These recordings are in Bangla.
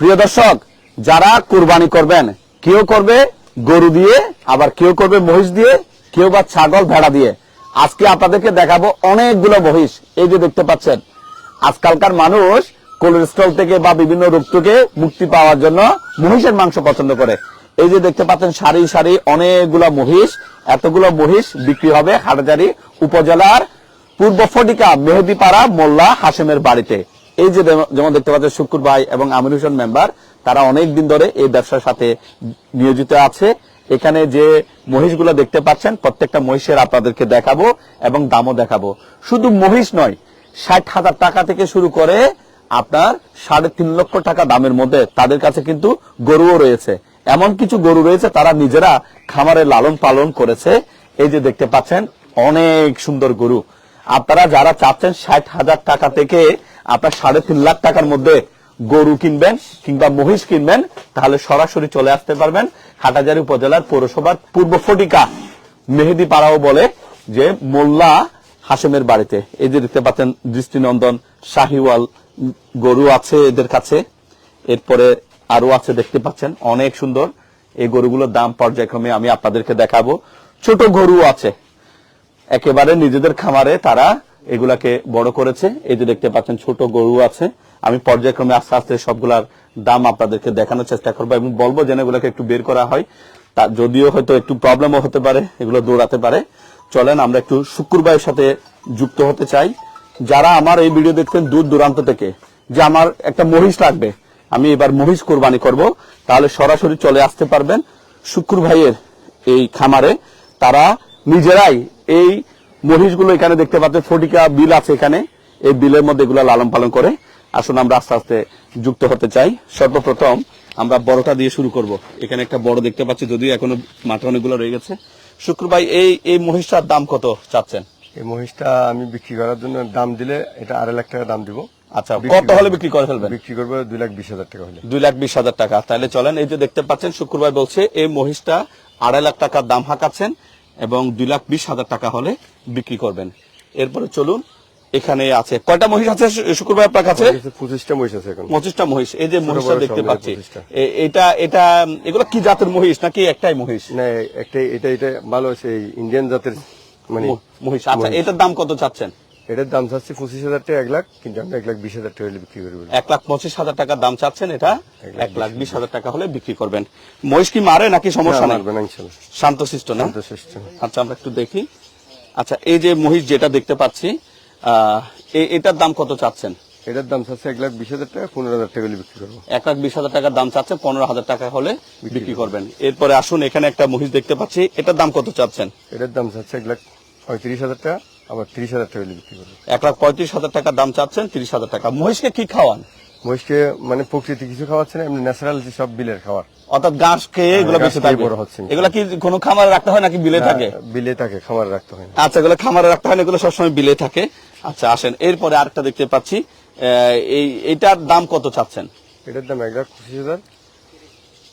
প্রিয় দর্শক, যারা কোরবানি করবেন, কেউ করবে গরু দিয়ে, আবার কেউ করবে মহিষ দিয়ে, কেউ বা ছাগল ভেড়া দিয়ে। আজকে আপনাদেরকে দেখাবো অনেকগুলো মহিষ। এই যে দেখতে পাচ্ছেন, আজকালকার মানুষ কোলেস্ট্রল থেকে বা বিভিন্ন রোগ থেকে মুক্তি পাওয়ার জন্য মহিষের মাংস পছন্দ করে। এই যে দেখতে পাচ্ছেন, সারি সারি অনেকগুলো মহিষ, এতগুলো মহিষ বিক্রি হবে হাটাজারি উপজেলার পূর্ব ফটিকা মেহেদিপাড়া মোল্লা হাসেমের বাড়িতে। এই যে যেমন- দেখতে পাচ্ছেন শুকুর ভাই এবং আমির হোসেন মেম্বার, তারা অনেক দিন ধরে এই ব্যবসার সাথে নিয়োজিত আছে। এখানে যে মহিষগুলো দেখতে পাচ্ছেন, প্রত্যেকটা মহিষের আপনাদেরকে দেখাবো এবং দামও দেখাবো। শুধু মহিষ নয়, ষাট হাজার টাকা থেকে শুরু করে আপনার সাড়ে তিন লক্ষ টাকা দামের মধ্যে তাদের কাছে কিন্তু গরুও রয়েছে। এমন কিছু গরু রয়েছে, তারা নিজেরা খামারে লালন পালন করেছে। এই যে দেখতে পাচ্ছেন, অনেক সুন্দর গরু। আপনারা যারা চাচ্ছেন ষাট হাজার টাকা থেকে আপনার সাড়ে তিন লাখ টাকার মধ্যে গরু কিনবেন কিংবা মহিষ কিনবেন, তাহলে সরাসরি চলে আসতে পারবেন হাটাজারি উপজেলার পৌরসভার পূর্ব ফটিকা, মেহেদি পাড়াও বলে, যে মোল্লা হাসেমের বাড়িতে। এই যে দেখতে পাচ্ছেন দৃষ্টিনন্দন শাহিওয়াল গরু আছে এদের কাছে। এরপরে আরও আছে দেখতে পাচ্ছেন, অনেক সুন্দর। এই গরুগুলোর দাম পর্যায়ক্রমে আমি আপনাদেরকে দেখাবো। ছোট গরু আছে। একেবারে নিজেদের খামারে তারা এগুলাকে বড় করেছে। এই যে দেখতে পাচ্ছেন, ছোট গরু আছে। আমি পর্যায়ক্রমে আস্তে আস্তে সবগুলার দাম আপনাদেরকে দেখানোর চেষ্টা করব এবং বলব যেন এগুলোকে একটু বের করা হয়। তা যদিও হয়তো একটু প্রবলেমও হতে পারে, এগুলো দৌড়াতে পারে। চলেন, আমরা একটু শুক্রবারের সাথে যুক্ত হতে চাই। যারা আমার এই ভিডিও দেখছেন দূর দূরান্ত থেকে, যে আমার একটা মহিষ লাগবে, আমি এবার মহিষ কোরবানি করব। তাহলে সরাসরি চলে আসতে পারবেন শুক্র ভাইয়ের এই খামারে। তারা নিজেরাই এই মহিষগুলো এখানে দেখতে পাচ্ছেন ফটিকা বিল আছে এখানে। এই বিলের মধ্যে এগুলো লালন পালন করে। আসুন আমরা আস্তে আস্তে যুক্ত হতে চাই। সর্বপ্রথম আমরা বড়টা দিয়ে শুরু করব। এখানে একটা বড় দেখতে পাচ্ছি যদিও এখনও মাঠে অনেকগুলো রয়ে গেছে। শুক্র ভাই এই এই মহিষটার দাম কত চাচ্ছেন? এই মহিষটা আমি বিক্রি করার জন্য দাম দিলে এটা আড়াই লাখ টাকা দাম দিব। আচ্ছা কত হলে বিক্রি করে ফেলবেন? বিক্রি করব দুই লাখ বিশ হাজার টাকা হলে। দুই লাখ বিশ হাজার টাকা। তাহলে চলেন এই যে দেখতে পাচ্ছেন শুক্রবার বলছে এই মহিষটা আড়াই লাখ টাকার দাম হাঁকাচ্ছেন। এবং দুই লাখ বিশ হাজার টাকা হলে বিক্রি করবেন। এরপরে চলুন এখানে আছে কয়টা মহিষ আছে? শুক্রবার আপনার কাছে? পঁচিশটা মহিষ আছে এখন। পঁচিশটা মহিষ। এই যে মহিষটা দেখতে পাচ্ছি মিলে 25টা। এ- এটা এটা এগুলো কি জাতের মহিষ নাকি একটাই মহিষ? না একটাই এটা এটা ভালো আছে ইন্ডিয়ান জাতের মানে মহিষ। আচ্ছা এটার দাম কত চাচ্ছেন? এটার দাম চাচ্ছি পঁচিশ হাজার টাকা এক লাখ কিন্তু আমরা এক লাখ বিশ হাজার টাকা হলে বিক্রি করব। এক লাখ পঁচিশ হাজার টাকার দাম চাচ্ছেন এটা এক লাখ বিশ হাজার টাকা হলে বিক্রি করবেন। মহিষ কি মারে নাকি সমস্যা মারবে না শান্তশিষ্ট না? শান্তশিষ্ট। আচ্ছা আমরা একটু দেখি। আচ্ছা এই যে মহিষ যেটা দেখতে পাচ্ছি এটার দাম কত চাচ্ছেন? এটার দাম চাচ্ছে এক লাখ বিশ হাজার টাকা পনেরো হাজার টাকা বিক্রি করব। এক লাখ বিশ হাজার টাকার দাম চাচ্ছেন পনেরো হাজার টাকা হলে বিক্রি করবেন। এরপরে আসুন এখানে একটা মহিষ দেখতে পাচ্ছি এটার দাম কত চাচ্ছেন? এটার দাম চাচ্ছে এক লাখ পঁয়ত্রিশ হাজার টাকা আবার তিরিশ হাজার টাকা বিক্রি করব। এক লাখ পঁয়ত্রিশ হাজার দাম চাচ্ছেন তিরিশ হাজার টাকা। মহিষকে কি খাওয়ান? মহিষকে মানে প্রকৃতি কিছু খাওয়াচ্ছে না এমনি ন্যাচারাল যে সব বিলের খাবার। অর্থাৎ ঘাস খেয়ে এগুলো বেঁচে থাকে বড় হচ্ছে। এগুলো কি কোনো খামারে রাখতে হয় নাকি বিলে থাকে? বিলে থাকে খাবার রাখতে হয় আচ্ছা এগুলো খামারে রাখতে হয় না এগুলো সবসময় বিলে থাকে। আচ্ছা আসেন এরপরে আরেকটা দেখতে পাচ্ছি। এই এইটার দাম কত চাচ্ছেন? এটার দাম এক লাখ পঁচিশ হাজার।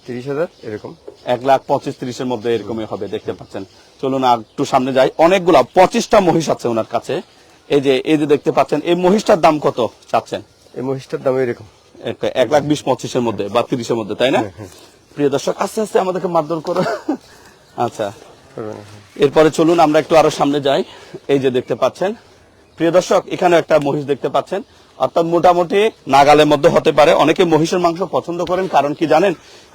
তিরিশ হাজার এরকম? এক লাখ পঁচিশ ত্রিশের মধ্যে এরকমই হবে দেখতে পাচ্ছেন। চলুন আর একটু সামনে যাই। অনেকগুলা পঁচিশটা মহিষ আছে ওনার কাছে। এই যে এই যে দেখতে পাচ্ছেন এই মহিষটার দাম কত চাচ্ছেন? এই মহিষটার দাম এরকম। এক- লাখ বিশ পঁচিশের মধ্যে বা তিরিশের মধ্যে তাই না? প্রিয় দর্শক আস্তে আস্তে আমাদেরকে মারধর করো। আচ্ছা। এরপরে চলুন আমরা একটু আরও সামনে যাই। এই যে দেখতে পাচ্ছেন। প্রিয় দর্শক এখানে একটা মহিষ দেখতে পাচ্ছেন। অর্থাৎ মোটামুটি নাগালের মধ্যে হতে পারে। অনেকে মহিষের মাংস পছন্দ করেন কারণ কি জানেন?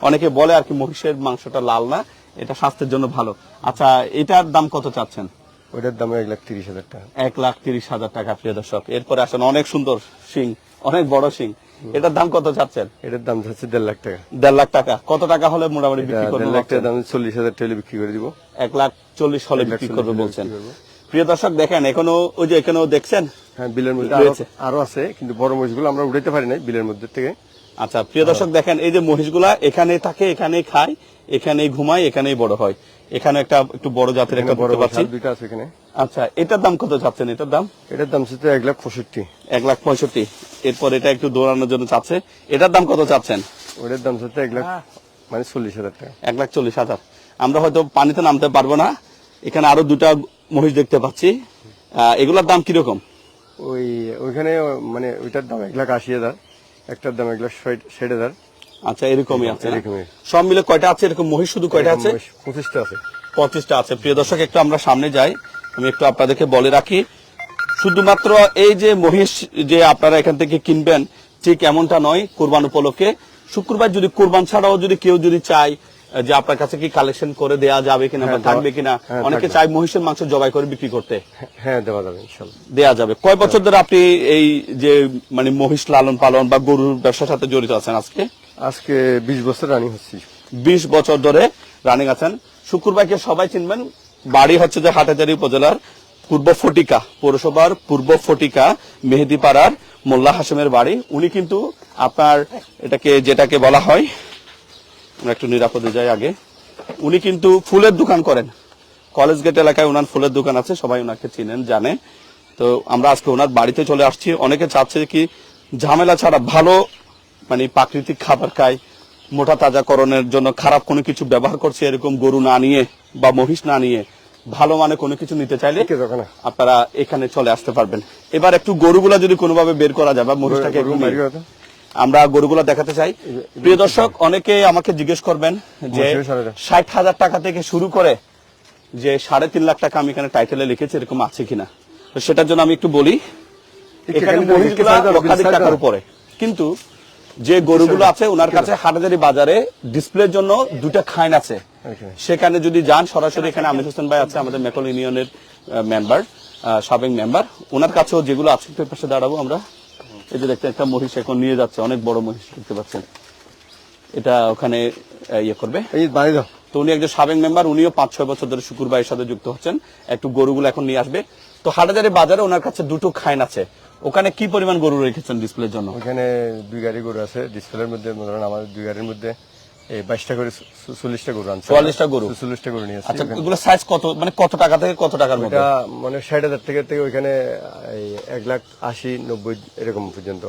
অনেকে বলে আর কি মহিষের মাংসটা লাল না এটা স্বাস্থ্যের জন্য ভালো। আচ্ছা এটার দাম কত চাচ্ছেন? ওইটার দাম এক লাখ তিরিশ হাজার টাকা। এক লাখ তিরিশ হাজার টাকা প্রিয় দর্শক। এরপরে আসেন অনেক সুন্দর সিং অনেক বড় সিং এটার দাম কত চাচ্ছেন? এটার দাম যাচ্ছে দেড় লাখ টাকা। দেড় লাখ টাকা। কত টাকা হলে মোটামুটি বিক্রি করবে দেড় লাখ টাকা দাম চল্লিশ হাজার টাকা বিক্রি করে দিব। এক লাখ চল্লিশ হলে বিক্রি করবে বলছেন। প্রিয় দর্শক দেখেন এখনও ওই যে এখানেও দেখছেন? হ্যাঁ বিলের মধ্যে আরো- রয়েছে। আরও আছে কিন্তু বড় মহিষগুলো আমরা উঠাইতে পারি নাই বিলের মধ্যে থেকে। আচ্ছা প্রিয় দর্শক দেখেন এই যে মহিষগুলা এখানে থাকে এখানেই খায় এখানেই ঘুমায় এখানেই বড় হয়। এখানে একটা একটু বড় জাতের একটা বড় পাচ্ছি। দুইটা আছে এখানে। আচ্ছা এটার দাম কত চাচ্ছেন? এটার দাম? এটার দাম হচ্ছে এক লাখ পঁয়ষট্টি। এক লাখ পঁয়ষট্টি। এরপর এটা একটু দৌড়ানোর জন্য চাচ্ছে। এটার দাম কত চাচ্ছেন? ওটার দাম হচ্ছে এক লাখ মানে চল্লিশ হাজার টাকা। এক লাখ চল্লিশ হাজার। আমরা হয়তো পানিতে নামতে পারব না। এখানে আরও দুটা মহিষ দেখতে পাচ্ছি। আহ, এগুলোর দাম কীরকম? ওই ওইখানে মানে ওইটার দাম এক লাখ আশি হাজার একটার দাম এক লাখ ষাট হাজার। আচ্ছা এরকমই আছে এরকমই। সব মিলে কয়টা আছে? এরকম মহিষ শুধু কয়টা আছে? পঁচিশটা আছে। পঁচিশটা আছে। প্রিয় দর্শক একটু আমরা সামনে যাই। আমি একটু আপনাদেরকে বলে রাখি শুধুমাত্র এই যে মহিষ যে আপনারা এখান থেকে কিনবেন ঠিক এমনটা নয় কোরবান উপলক্ষে। শুক্রবার যদি কোরবান ছাড়াও যদি কেউ যদি চায় যে আপনার কাছে কি কালেকশন করে দেয়া যাবে কিনা বা হ্যাঁ, থাকবে কিনা? হ্যাঁ, অনেকে। চায় মহিষের মাংস জবাই করে বিক্রি করতে। হ্যাঁ দেওয়া যাবে দেয়া যাবে। কয় বছর ধরে আপনি এই যে মানে মহিষ লালন পালন বা গরুর ব্যবসার সাথে জড়িত আছেন আজকে? আজকে বিশ বছর রানিং হচ্ছি। বিশ বছর ধরে রানিং আছেন। শুক্রবারকে সবাই চিনবেন। বাড়ি হচ্ছে যে হাটাজারি উপজেলার পূর্ব ফটিকা পৌরসভার পূর্ব ফটিকা মেহেদিপাড়ার মোল্লা হাসেমের বাড়ি। উনি কিন্তু আপনার এটাকে যেটাকে বলা হয় একটু নিরাপদে যাই আগে। উনি কিন্তু ফুলের দোকান করেন। কলেজ গেট এলাকায় ওনার ফুলের দোকান আছে সবাই ওনাকে চিনেন জানে। তো আমরা আজকে ওনার বাড়িতে চলে আসছি। অনেকে চাচ্ছে কি ঝামেলা ছাড়া ভালো মানে প্রাকৃতিক খাবার খায় মোটা তাজাকরণের জন্য খারাপ কোনো কিছু ব্যবহার করছে এরকম গরু না নিয়ে বা মহিষ না নিয়ে ভালো মানে কোনো কিছু নিতে চাইলে আপনারা এখানে চলে আসতে পারবেন। এবার একটু গরুগুলা যদি কোনোভাবে বের করা যায় বা মহিষটাকে আমরা গরুগুলা দেখাতে চাই। প্রিয় দর্শক অনেকে আমাকে জিজ্ঞেস করবেন যে। ষাট হাজার টাকা থেকে শুরু করে যে সাড়ে তিন লাখ টাকা আমি এখানে টাইটেলে লিখেছি এরকম আছে কিনা? তো সেটার জন্য আমি একটু বলি এখানে মহিষগুলা লক্ষাধিক টাকার উপরে। কিন্তু যে গরুগুলো আছে ওনার কাছে হাটাজারি বাজারে ডিসপ্লের জন্য দুটা খাইন আছে। সেখানে যদি যান সরাসরি এখানে আমির হোসেন ভাই আছে আমাদের মেকল ইউনিয়নের মেম্বার সাবেক মেম্বার ওনার কাছেও যেগুলো আছে পাশে দাঁড়াবো আমরা। যে দেখতে একটা মহিষ এখন নিয়ে যাচ্ছে অনেক বড় মহিষ দেখতে পাচ্ছেন। এটা ওখানে ইয়ে করবে। তো উনি একজন সাবেক মেম্বার উনিও পাঁচ ছয় বছর ধরে শুকুরবাইয়ের সাথে যুক্ত হচ্ছেন। একটু গরুগুলো এখন নিয়ে আসবে। তো হাটাজারি বাজারে ওনার কাছে দুটো খাইন আছে। ওখানে কি পরিমাণ গরু রেখেছেন ডিসপ্লের জন্য? ওখানে দুই গাড়ি গরু আছে ডিসপ্লের মধ্যে ধরেন আমাদের দুই গাড়ির মধ্যে বাইশটা করে চল্লিশটা গরু আনছে। 44টা গরু? চল্লিশটা গরু নিয়ে আচ্ছা এগুলো সাইজ কত? মানে কত টাকা থেকে কত টাকার মধ্যে? মানে ষাট হাজার থেকে থেকে ওইখানে এক লাখ আশি নব্বই এরকম পর্যন্ত।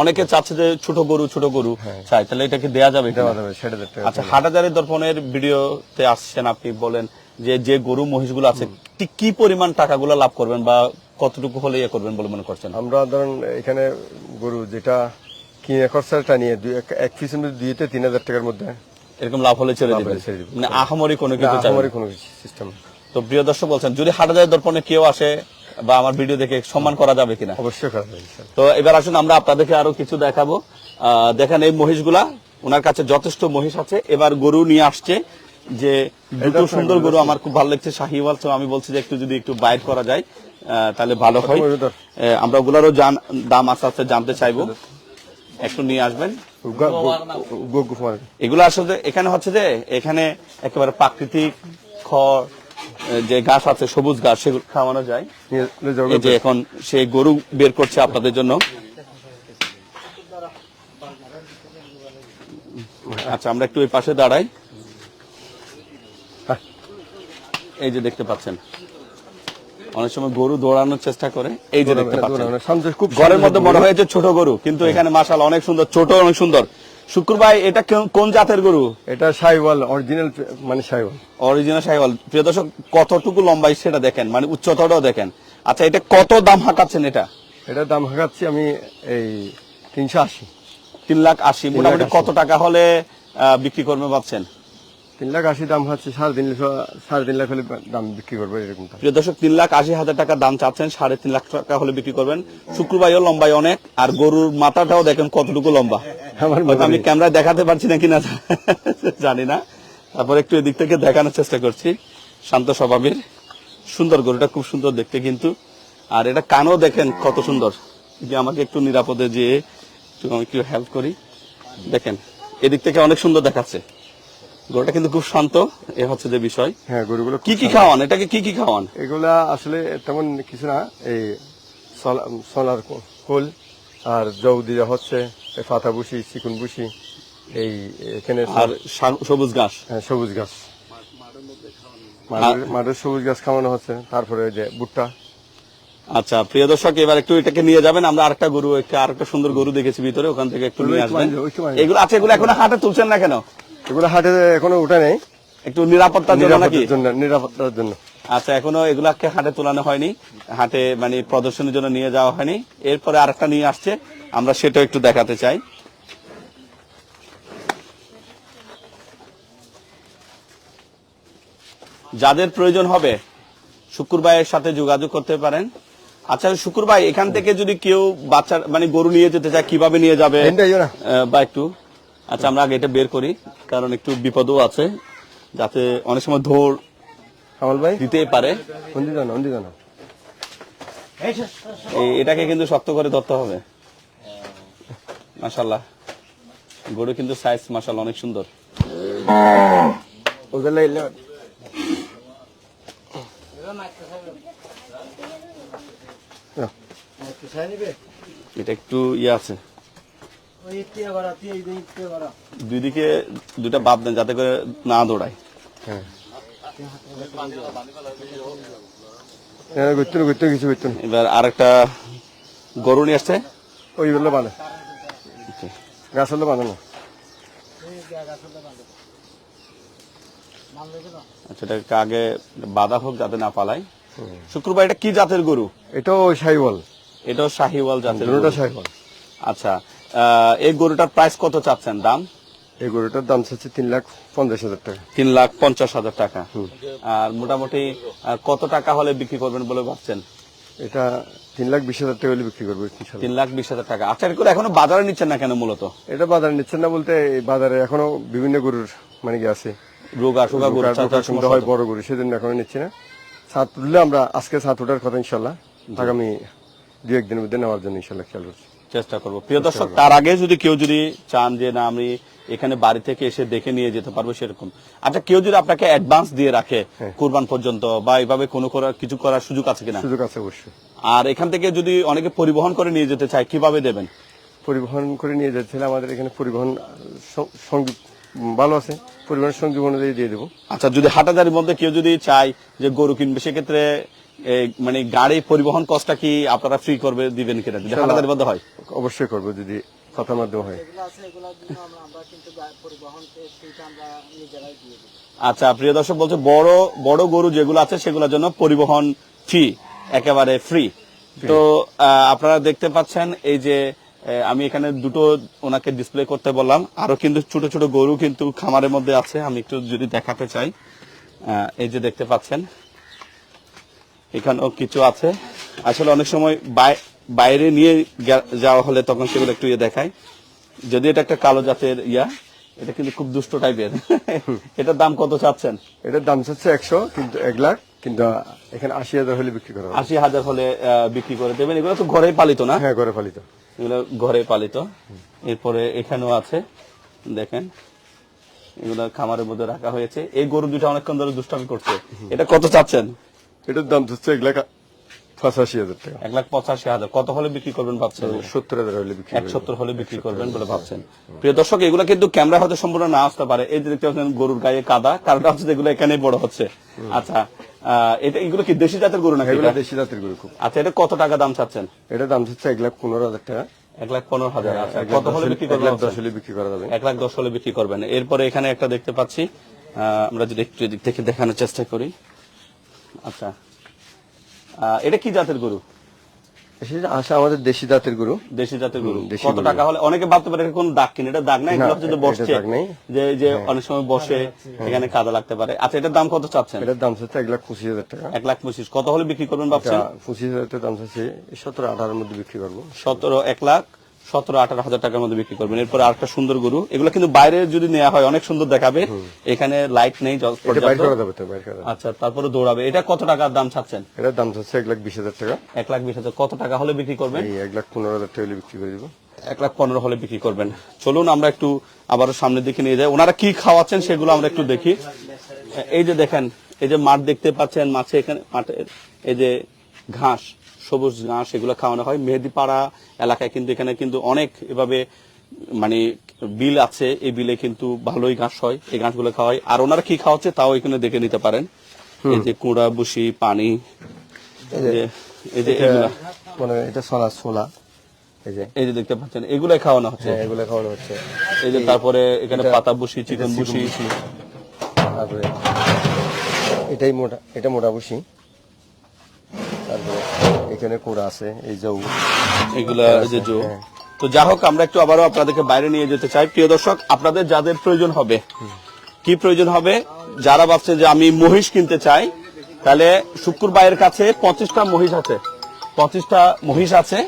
অনেকে চাচ্ছে যে ছোট গরু ছোট গরু চাই। তাহলে এটাকে দেয়া যাবে দেওয়া যাবে ষাট হাজার টাকা আচ্ছা হাটাজারি দর্পণের ভিডিওতে আসছেন আপনি বলেন যে যে গরু মহিষগুলো আছে ঠিক কি পরিমাণ টাকাগুলো লাভ করবেন বা কতটুকু হলে ইয়ে করবেন বলে মনে করছেন? আমরা ধরেন এখানে গরু যেটা কিনে খরচাটা নিয়ে দুই এক- তিন হাজার টাকার মধ্যে এরকম লাভ হলে ছেড়ে দিবেন। মানে আহামরি কোনো কিছু আমারই কোনো সিস্টেম তো প্রিয় দর্শক বলছেন যদি হাটাজারি দর্পণে কেউ আসে বা আমার ভিডিও দেখে সম্মান করা যাবে কিনা? অবশ্যই করা যাবে তো এবার আসুন আমরা আপনাদেরকে আরও কিছু দেখাবো। দেখেন এই মহিষগুলা ওনার কাছে যথেষ্ট মহিষ আছে। এবার গরু নিয়ে আসছে যে দুটো সুন্দর গরু আমার খুব ভালো লাগছে শাহিওয়াল। তো আমি বলছি যে একটু যদি একটু বাইর করা যায় তাহলে ভালো হয়। আহ, আমরা ওগুলারও দাম আস্তে আস্তে জানতে চাইব। একটু নিয়ে আসবেন। এগুলো আসলে এখানে হচ্ছে যে এখানে একেবারে প্রাকৃতিক খড় যে ঘাস আছে সবুজ ঘাস সেগুলো খাওয়ানো যায়। এই যে এখন সে গরু বের করছে আপনাদের জন্য। আচ্ছা আমরা একটু ওই পাশে দাঁড়াই। এই যে দেখতে পাচ্ছেন। অনেক সময় গরু দৌড়ানোর চেষ্টা করে এই যে দেখতে পাচ্ছেন। খুব ঘরের মধ্যে। মনে হয়েছে ছোট গরু কিন্তু এখানে মাসাল অনেক সুন্দর ছোট অনেক সুন্দর। শুক্রবার এটা কোন- জাতের গরু? এটা সাইওয়াল অরিজিনাল মানে সাইওয়াল। অরিজিনাল সাইকেল প্রিয় দর্শক কতটুকু লম্বাই সেটা দেখেন মানে উচ্চতাটাও দেখেন। আচ্ছা এটা কত দাম হাঁকাচ্ছেন এটা? এটার দাম হাঁকাচ্ছি আমি এই তিনশো আশি। তিন লাখ আশি। মোটামুটি কত টাকা হলে বিক্রি করবে ভাবছেন? তিন লাখ আশি দাম হচ্ছে সাড়ে তিন লাখ সাড়ে তিন লাখ হলে দাম বিক্রি করব এরকম প্রিয় দর্শক তিন লাখ আশি হাজার টাকা দাম চাচ্ছেন সাড়ে তিন লাখ টাকা হলে বিক্রি করবেন। শুক্রবারও লম্বাই অনেক আর গরুর মাথাটাও দেখেন কতটুকু লম্বা। আমি ক্যামেরায় দেখাতে পারছি না কিনা জানি না। তারপর একটু এদিক থেকে দেখানোর চেষ্টা করছি। শান্ত স্বভাবের সুন্দর গরুটা খুব সুন্দর দেখতে কিন্তু। আর এটা কানও দেখেন কত সুন্দর। যে আমাকে একটু নিরাপদে যে একটু আমি একটু হেল্প করি। দেখেন এদিক থেকে অনেক সুন্দর দেখাচ্ছে। গরুটা কিন্তু খুব শান্ত এ হচ্ছে যে বিষয়। হ্যাঁ গরুগুলো কি কি খাওয়ান? এটাকে কি কি খাওয়ান? এগুলা আসলে তেমন কিছু না এই সোনার কো- খোল আর জৌ দিয়ে হচ্ছে পাতা বুসি চিকুন বুসি এই এখানে আর সবুজ ঘাস? হ্যাঁ, সবুজ গাছ মাঠের- সবুজ গাছ খাওয়ানো হচ্ছে তারপরে ওই যে ভুট্টা। আচ্ছা প্রিয় দর্শক এবার একটু এটাকে নিয়ে যাবেন আমরা আরেকটা গরু একটা আরেকটা সুন্দর গরু দেখেছি ভিতরে ওখান থেকে একটু নিয়ে আসবেন। এগুলো আচ্ছা এগুলো এখন হাটে তুলছেন না কেন? এগুলো হাটে এখনও উঠে নেই। একটু নিরাপত্তার জন্য নাকি? নিরাপত্তার জন্য আচ্ছা এখনও এগুলাকে হাটে তোলানো হয়নি। হাটে মানে প্রদর্শনের জন্য নিয়ে যাওয়া হয়নি। এরপরে আরেকটা নিয়ে আসছে আমরা সেটা একটু দেখাতে চাই। যাদের প্রয়োজন হবে শুকুর ভাইয়ের সাথে যোগাযোগ করতে পারেন। আচ্ছা শুকুর ভাই এখান থেকে যদি কেউ বাচ্চা মানে গরু নিয়ে যেতে চায় কীভাবে নিয়ে যাবে? ইয়ে বা একটু আচ্ছা আমরা আগে এটা বের করি কারণ একটু বিপদও আছে যাতে অনেক সময় ধর কামাল ভাই? দিতেই পারে। এটাকে কিন্তু শক্ত করে ধরতে হবে। মাশাল্লাহ গরু কিন্তু সাইজ মাশাল্লাহ অনেক সুন্দর। এটা একটু ইয়ে আছে। দুই দিকে দুইটা বাদ দেন যাতে করে না দৌড়ায়। হ্যাঁ। হ্যাঁ গুত্তুন গুত্তুন কিছু গুত্তুন এবার আরেকটা গরু নিয়ে আসছে। ওই বললে বানে গাছ হলে বাঁধে না। আচ্ছা এটাকে আগে বাধা হোক যাতে না পালায়। শুক্রবার এটা কি জাতের গরু? এটাও সাইবল এটাও শাহিওয়াল জাতের গরু। সাইবল আচ্ছা এই গরুটার প্রাইস কত চাচ্ছেন দাম? এই গরুটার দাম চাচ্ছে তিন লাখ পঞ্চাশ হাজার টাকা। তিন লাখ পঞ্চাশ হাজার টাকা। আর মোটামুটি কত টাকা হলে বিক্রি করবেন বলে ভাবছেন? এটা তিন লাখ বিশ হাজার টাকা হলে বিক্রি করব তিন লাখ বিশ হাজার টাকা। আচ্ছা এগুলো এখনও বাজারে নিচ্ছেন না কেন মূলত? এটা বাজারে নিচ্ছেন না বলতে বাজারে এখনও বিভিন্ন গরুর মানে কি আছে? রোগা সুগা গরু হয় বড় গরু সেজন্য এখনও নিচ্ছি না। ছাদ তুললে আমরা আজকে ছাদ ওঠার কথা ইনশাল্লাহ আগামী দু একদিনের মধ্যে নেওয়ার জন্য ইনশাল্লাহ খেয়াল করছি চেষ্টা করব। প্রিয় দর্শক তার আগে যদি কেউ যদি চান যে না আমি এখানে বাড়ি থেকে এসে দেখে নিয়ে যেতে পারব সেরকম। আচ্ছা কেউ যদি আপনাকে অ্যাডভান্স দিয়ে রাখে কুরবান পর্যন্ত বা এইভাবে কোনো করার কিছু করার সুযোগ আছে কিনা? সুযোগ আছে অবশ্যই। আর এখান থেকে যদি অনেকে পরিবহন করে নিয়ে যেতে চায় কীভাবে দেবেন? পরিবহন করে নিয়ে যাচ্ছিলাম আমাদের এখানে পরিবহন স- সঙ্গী ভালো আছে। পরিবহন সঙ্গী অনুযায়ী দিয়ে দেবো। আচ্ছা যদি হাটাজারির মধ্যে কেউ যদি চায় যে গরু কিনবে সেক্ষেত্রে মানে গাড়ি পরিবহন কষ্টটা কি আপনারা ফ্রি করবে দিবেন কিনা যদি হাটাজারির মধ্যে হয়? অবশ্যই করব যদি কথার মাধ্যমে হয়। আচ্ছা প্রিয় দর্শক বলছে বড় বড় গরু যেগুলো আছে সেগুলোর জন্য পরিবহন ফি একেবারে ফ্রি তো আহ, আপনারা দেখতে পাচ্ছেন এই যে আহ, আমি এখানে দুটো ওনাকে ডিসপ্লে করতে বললাম। আরও কিন্তু ছোট ছোট গরু কিন্তু খামারের মধ্যে আছে। আমি একটু যদি দেখাতে চাই। আহ, এই যে দেখতে পাচ্ছেন। এখানেও কিছু আছে। আসলে অনেক সময় বাইরে নিয়ে যাওয়া হলে তখন সেগুলো একটু ইয়ে দেখায়। যদি এটা একটা কালো জাতের ইয়া এটা কিন্তু খুব দুষ্ট টাইপের। এটার দাম কত চাচ্ছেন? এটার দাম চাচ্ছে একশো কিন্তু এক লাখ কিন্তু এখানে আশি হাজার হলে বিক্রি করা আশি হাজার হলে বিক্রি করে দেবেন। এগুলো তো ঘরেই পালিত না? হ্যাঁ ঘরে পালিত। এগুলো ঘরে পালিত। এরপরে এখানেও আছে। দেখেন এগুলো খামারের মধ্যে রাখা হয়েছে। এই গরু দুটো অনেকক্ষণ ধরে দুষ্টামি করছে। এটা কত চাচ্ছেন? এটার দাম চাচ্ছে এক লাখ পঁচাশি হাজার টাকা। এক লাখ পঁচাশি হাজার। কত হলে বিক্রি করবেন ভাবছেন? সত্তর হাজার হলে বিক্রি এক সত্তর হলে বিক্রি করবেন বলে ভাবছেন। প্রিয় দর্শক এগুলো কিন্তু ক্যামেরা হয়তো সম্পূর্ণ না আসতে পারে। এই যে দেখতে পাচ্ছেন গরুর গায়ে কাদা। কারণটা হচ্ছে যেগুলো এখানেই বড় হচ্ছে। আচ্ছা এটা এগুলো কি দেশি জাতের গরু নাকি এগুলো দেশি জাতের গরু খুব। আচ্ছা এটা কত টাকা দাম চাচ্ছেন? এটার দাম চাচ্ছে এক লাখ পনেরো হাজার টাকা। এক লাখ পনেরো হাজার আচ্ছা। কত হলে বিক্রি করবেন দশ হলে বিক্রি করা যাবে। এক লাখ দশ হলে বিক্রি করবেন। এরপরে এখানে একটা দেখতে পাচ্ছি। আমরা যদি একটু থেকে দেখানোর চেষ্টা করি। আচ্ছা। আহ, এটা কি জাতের গরু? সেটা আসা আমাদের দেশি জাতের গরু। দেশি জাতের গরু। কত টাকা হলে অনেকে ভাবতে পারে এটা কোন দাগ কিনে? এটা দাগ নাই না, এগুলো হচ্ছে বসছে। যে যে অনেক সময় বসে এখানে কাদা লাগতে পারে। আচ্ছা এটার দাম কত চাচ্ছেন? এটার দাম চাচ্ছে এক লাখ পঁচিশ হাজার টাকা। এক লাখ পঁচিশ। কত হলে বিক্রি করবেন ভাবছেন? পঁচিশ হাজার টাকা দাম চাচ্ছে সতেরো আঠারোর মধ্যে বিক্রি করব। সতেরো এক লাখ। সতেরো আঠারো হাজার টাকার মধ্যে বিক্রি করবেন। এরপরে আরেকটা সুন্দর গরু। এগুলো কিন্তু বাইরে যদি নেওয়া হয় অনেক সুন্দর দেখাবে। এখানে লাইট নেই আচ্ছা তারপরে দৌড়াবে। এটা কত টাকার দাম চাচ্ছেন? এটার দাম চাচ্ছে এক লাখ বিশ হাজার টাকা। এক লাখ বিশ হাজার। কত টাকা হলে বিক্রি করবেন? এক লাখ পনেরো হাজার টাকা হলে বিক্রি করে দিব। এক লাখ পনেরো হলে বিক্রি করবেন। চলুন আমরা একটু আবার সামনের দিকে নিয়ে যাই। ওনারা কি খাওয়াচ্ছেন সেগুলো আমরা একটু দেখি। এই যে দেখেন এই যে মাঠ দেখতে পাচ্ছেন মাছে এখানে মাঠের এই যে ঘাস। সবুজ ঘাস এগুলো খাওয়ানো হয়। মেহেদিপাড়া এলাকায় কিন্তু এখানে কিন্তু অনেক এভাবে মানে বিল আছে। এই বিলে কিন্তু ভালোই ঘাস হয় এই ঘাসগুলো খাওয়া হয়। আর ওনারা কি খাওয়াচ্ছে তাও এখানে দেখে নিতে পারেন। এই যে কুড়া বুসি পানি এই যে- এই যে মানে এটা সোলা সোলা। এই যে। দেখতে পাচ্ছেন এগুলাই খাওয়ানো হচ্ছে। হ্যাঁ এগুলো খাওয়ানো হচ্ছে। এই যে তারপরে এখানে পাতা বসি চিকন বসি। তারপরে এটাই মোটা এটা মোটা বসি। এখানে কোড়া আছে, এই যাও এগুলা যে জো। তো যা হোক, আমরা একটু আবারও আপনাদেরকে বাইরে নিয়ে যেতে চাই। প্রিয় দর্শক, আপনাদের যাদের প্রয়োজন হবে, কি প্রয়োজন হবে? যারা ভাবছে যে আমি মহিষ কিনতে চাই, তাহলে শুক্কুর ভাইয়ের কাছে পঁচিশটা মহিষ আছে। পঁচিশটা মহিষ আছে।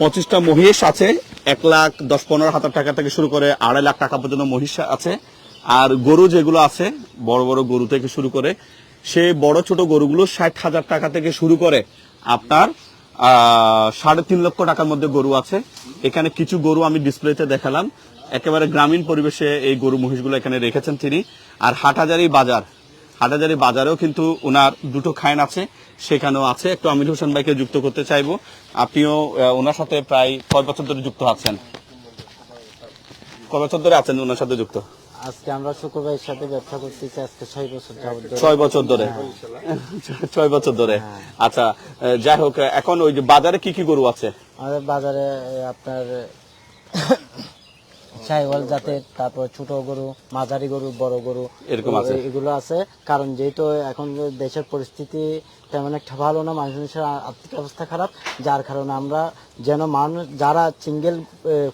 পঁচিশটা মহিষ আছে। এক লাখ দশ পনেরো হাজার টাকা থেকে শুরু করে আড়াই লাখ টাকা পর্যন্ত মহিষ আছে। আর গরু যেগুলো আছে, বড় বড় গরু থেকে শুরু করে সেই বড় ছোট গরুগুলো ষাট হাজার টাকা থেকে শুরু করে আপনার সাড়ে তিন লক্ষ টাকার মধ্যে গরু আছে। এখানে কিছু গরু আমি ডিসপ্লেতে দেখালাম। একেবারে গ্রামীণ পরিবেশে এই গরু মহিষগুলো এখানে রেখেছেন তিনি। আর হাটহাজারি বাজার, হাটাজারি বাজারেও কিন্তু ওনার দুটো খায়ন আছে, সেখানেও আছে। একটু আমির হোসেন ভাইকে যুক্ত করতে চাইব। আপনিও ওনার সাথে প্রায় কয় বছর ধরে যুক্ত আছেন। কয় বছর ধরে আছেন ওনার সাথে যুক্ত? আজকে আমরা শুক্রবারের সাথে ব্যবসা করতেছি আজকে ছয় বছর। ছয় বছর ধরে। ছয় বছর ধরে। আচ্ছা যাই হোক এখন ওই যে বাজারে কি কি গরু আছে? আমাদের বাজারে আপনার সাইওয়াল জাতের তারপর ছোট গরু মাঝারি গরু বড় গরু এরকম আছে। এগুলো আছে। কারণ যেহেতু এখন দেশের পরিস্থিতি তেমন একটা ভালো না মানুষের আর্থিক অবস্থা খারাপ যার কারণে আমরা যেন মানুষ যারা সিঙ্গেল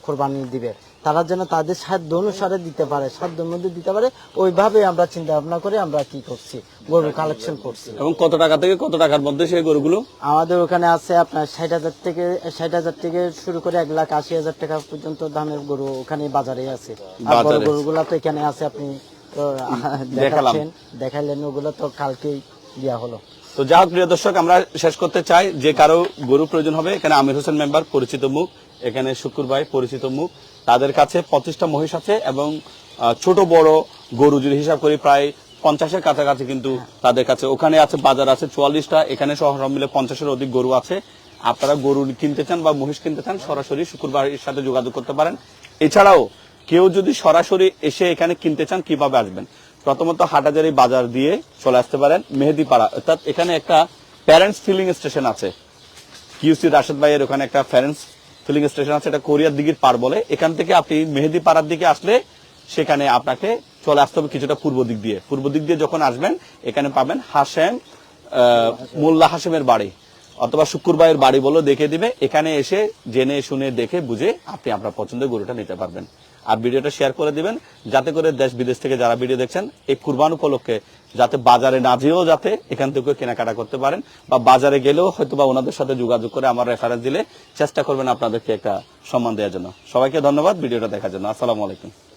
কোরবানি দিবে তারা যেন তাদের সাধ্য অনুসারে দিতে পারে সাধ্যের মধ্যে দিতে পারে ওইভাবে আমরা চিন্তা ভাবনা করে আমরা কি করছি গরু কালেকশন করছি। এবং কত টাকা থেকে কত টাকার মধ্যে সেই গরুগুলো? আমাদের ওখানে আছে আপনার ষাট হাজার থেকে ষাট হাজার থেকে শুরু করে এক লাখ আশি হাজার টাকা পর্যন্ত দামের গরু ওখানে বাজারে আছে। আর বড় বাজারে। তো এখানে আছে আপনি তো দেখাচ্ছেন দেখাইলেন ওগুলো তো কালকেই দেওয়া হলো। তো হোক প্রিয় দর্শক আমরা শেষ করতে চাই যে কারও গরু প্রয়োজন হবে এখানে আমির হোসেন মেম্বার পরিচিত মুখ এখানে শুকুর ভাই পরিচিত মুখ। তাদের কাছে পঁচিশটা মহিষ আছে এবং ছোট বড় গরু যদি হিসাব করি প্রায় পঞ্চাশের কাছাকাছি কিন্তু তাদের কাছে। ওখানে আছে বাজার আছে চুয়াল্লিশটা এখানে সহ মিলে পঞ্চাশের অধিক গরু আছে। আপনারা গরু কিনতে চান বা মহিষ কিনতে চান সরাসরি শুকুর ভাইয়ের সাথে যোগাযোগ করতে পারেন। এছাড়াও কেউ যদি সরাসরি এসে এখানে কিনতে চান কীভাবে আসবেন? প্রথমত হাটাজারি বাজার দিয়ে চলে আসতে পারেন মেহেদিপাড়া। অর্থাৎ এখানে একটা প্যারেন্টস ফিলিং স্টেশন আছে। কিউসি রাশেদ ভাইয়ের ওখানে একটা প্যারেন্টস ফিলিং স্টেশন আছে, এটা কোরিয়ার দিঘির পার বলে। এখান থেকে আপনি মেহেদি পাড়ার দিকে আসলে সেখানে আপনাকে চলে আসতে হবে কিছুটা পূর্ব দিক দিয়ে। পূর্ব দিক দিয়ে যখন আসবেন, এখানে পাবেন হাসেম মোল্লা হাসেমের বাড়ি, অথবা শুক্রবারের বাড়ি বলে দেখে দিবে। এখানে এসে জেনে শুনে দেখে বুঝে আপনি আপনার পছন্দের গরুটা নিতে পারবেন। আর ভিডিওটা শেয়ার করে দিবেন, যাতে করে দেশ বিদেশ থেকে যারা ভিডিও দেখছেন, এই কুরবান উপলক্ষে যাতে বাজারে না যেয়েও যাতে এখান থেকে কেনাকাটা করতে পারেন বা বাজারে গেলেও হয়তো বা ওনাদের সাথে যোগাযোগ করে আমার রেফারেন্স দিলে চেষ্টা করবেন আপনাদেরকে একটা সম্মান দেওয়ার জন্য। সবাইকে ধন্যবাদ ভিডিওটা দেখার জন্য। আসসালামু আলাইকুম।